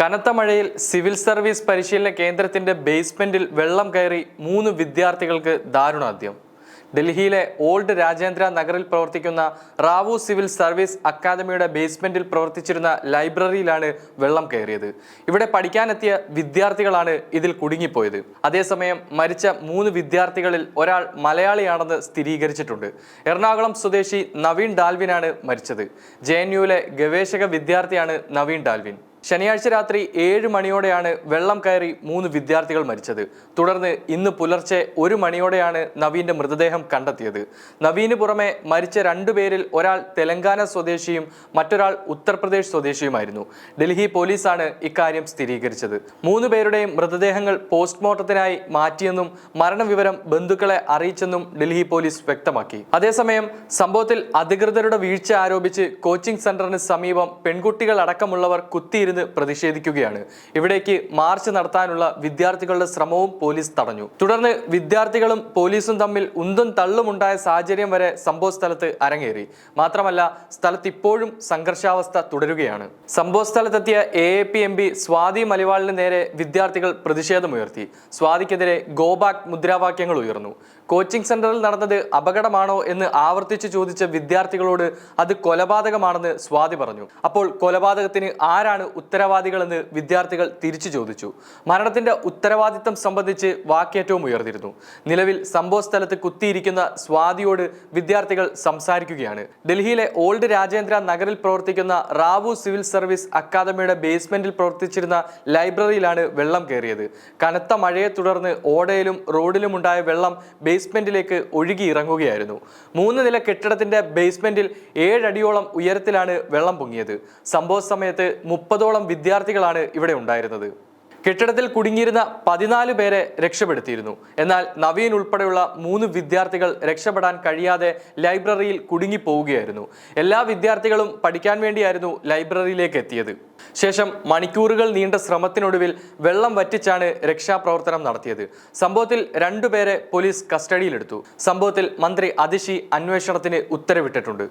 കനത്ത മഴയിൽ civil service പരിശീലന കേന്ദ്രത്തിന്റെ ബേസ്മെന്റിൽ വെള്ളം കയറി മൂന്ന് വിദ്യാർത്ഥികൾക്ക് ദാരുണാന്ത്യം. ഡൽഹിയിലെ ഓൾഡ് രാജേന്ദ്ര നഗറിൽ പ്രവർത്തിക്കുന്ന റാവു സിവിൽ സർവീസ് അക്കാദമിയുടെ ബേസ്മെന്റിൽ പ്രവർത്തിച്ചിരുന്ന ലൈബ്രറിയിലാണ് വെള്ളം കയറിയത്. ഇവിടെ പഠിക്കാനെത്തിയ വിദ്യാർത്ഥികളാണ് ഇതിൽ കുടുങ്ങിപ്പോയത്. അതേസമയം മരിച്ച മൂന്ന് വിദ്യാർത്ഥികളിൽ ഒരാൾ മലയാളിയാണെന്ന് സ്ഥിരീകരിച്ചിട്ടുണ്ട്. എറണാകുളം സ്വദേശി നവീൻ ഡാൽവിനാണ് മരിച്ചത്. ജെ ഗവേഷക വിദ്യാർത്ഥിയാണ് നവീൻ ഡാൽവിൻ. ശനിയാഴ്ച രാത്രി ഏഴ് മണിയോടെയാണ് വെള്ളം കയറി മൂന്ന് വിദ്യാർത്ഥികൾ മരിച്ചത്. തുടർന്ന് ഇന്ന് പുലർച്ചെ ഒരു മണിയോടെയാണ് നവീന്റെ മൃതദേഹം കണ്ടെത്തിയത്. നവീന് പുറമെ മരിച്ച രണ്ടുപേരിൽ ഒരാൾ തെലങ്കാന സ്വദേശിയും മറ്റൊരാൾ ഉത്തർപ്രദേശ് സ്വദേശിയുമായിരുന്നു. ഡൽഹി പോലീസാണ് ഇക്കാര്യം സ്ഥിരീകരിച്ചത്. മൂന്ന് പേരുടെയും മൃതദേഹങ്ങൾ പോസ്റ്റ്മോർട്ടത്തിനായി മാറ്റിയെന്നും മരണവിവരം ബന്ധുക്കളെ അറിയിച്ചെന്നും ഡൽഹി പോലീസ് വ്യക്തമാക്കി. അതേസമയം സംഭവത്തിൽ അധികൃതരുടെ വീഴ്ച ആരോപിച്ച് കോച്ചിംഗ് സെന്ററിന് സമീപം പെൺകുട്ടികൾ അടക്കമുള്ളവർ കുത്തിയിരുന്ന് പ്രതിഷേധിക്കുകയാണ്. ഇവിടേക്ക് മാർച്ച് നടത്താനുള്ള വിദ്യാർത്ഥികളുടെ ശ്രമവും പോലീസ് തടഞ്ഞു. തുടർന്ന് വിദ്യാർത്ഥികളും പോലീസും തമ്മിൽ ഉന്തും തള്ളുമുണ്ടായ സാഹചര്യം വരെ സംഭവ സ്ഥലത്ത് അരങ്ങേറി. മാത്രമല്ല സ്ഥലത്ത് ഇപ്പോഴും സംഘർഷാവസ്ഥ തുടരുകയാണ്. സംഭവ സ്ഥലത്തെത്തിയ A A P M P Swati മലിവാളിന് നേരെ വിദ്യാർത്ഥികൾ പ്രതിഷേധമുയർത്തി. സ്വാതിക്കെതിരെ ഗോബാക് മുദ്രാവാക്യങ്ങൾ ഉയർന്നു. കോച്ചിംഗ് സെന്ററിൽ നടന്നത് അപകടമാണോ എന്ന് ആവർത്തിച്ച് ചോദിച്ച വിദ്യാർത്ഥികളോട് അത് കൊലപാതകമാണെന്ന് സ്വാതി പറഞ്ഞു. അപ്പോൾ കൊലപാതകത്തിന് ആരാണ് ഉത്തരവാദികളെന്ന് വിദ്യാർത്ഥികൾ തിരിച്ചു ചോദിച്ചു. മരണത്തിന്റെ ഉത്തരവാദിത്തം സംബന്ധിച്ച് വാക്കേറ്റവും ഉയർന്നിരുന്നു. നിലവിൽ സംഭവ സ്ഥലത്ത് കുത്തിയിരിക്കുന്ന സ്വാതിയോട് വിദ്യാർത്ഥികൾ സംസാരിക്കുകയാണ്. ഡൽഹിയിലെ ഓൾഡ് രാജേന്ദ്ര നഗറിൽ പ്രവർത്തിക്കുന്ന റാവു സിവിൽ സർവീസ് അക്കാദമിയുടെ ബേസ്മെന്റിൽ പ്രവർത്തിച്ചിരുന്ന ലൈബ്രറിയിലാണ് വെള്ളം കയറിയത്. കനത്ത മഴയെ തുടർന്ന് ഓടയിലും റോഡിലും ഉണ്ടായ വെള്ളം ബേസ്മെന്റിലേക്ക് ഒഴുകി ഇറങ്ങുകയായിരുന്നു. മൂന്ന് നില കെട്ടിടത്തിന്റെ ബേസ്മെന്റിൽ ഏഴടിയോളം ഉയരത്തിലാണ് വെള്ളം പൊങ്ങിയത്. സംഭവ സമയത്ത് മുപ്പതോളം വിദ്യാർത്ഥികളാണ് ഇവിടെ ഉണ്ടായിരുന്നത്? കെട്ടിടത്തിൽ കുടുങ്ങിയിരുന്ന പതിനാല് പേരെ രക്ഷപ്പെടുത്തിയിരുന്നു. എന്നാൽ നവീൻ ഉൾപ്പെടെയുള്ള മൂന്ന് വിദ്യാർത്ഥികൾ രക്ഷപ്പെടാൻ കഴിയാതെ ലൈബ്രറിയിൽ കുടുങ്ങിപ്പോവുകയായിരുന്നു. എല്ലാ വിദ്യാർത്ഥികളും പഠിക്കാൻ വേണ്ടിയായിരുന്നു ലൈബ്രറിയിലേക്ക് എത്തിയത്. ശേഷം മണിക്കൂറുകൾ നീണ്ട ശ്രമത്തിനൊടുവിൽ വെള്ളം വറ്റിച്ചാണ് രക്ഷാപ്രവർത്തനം നടത്തിയത്. സംഭവത്തിൽ രണ്ടുപേരെ പോലീസ് കസ്റ്റഡിയിലെടുത്തു. സംഭവത്തിൽ മന്ത്രി അതിശി അന്വേഷണത്തിന് ഉത്തരവിട്ടിട്ടുണ്ട്.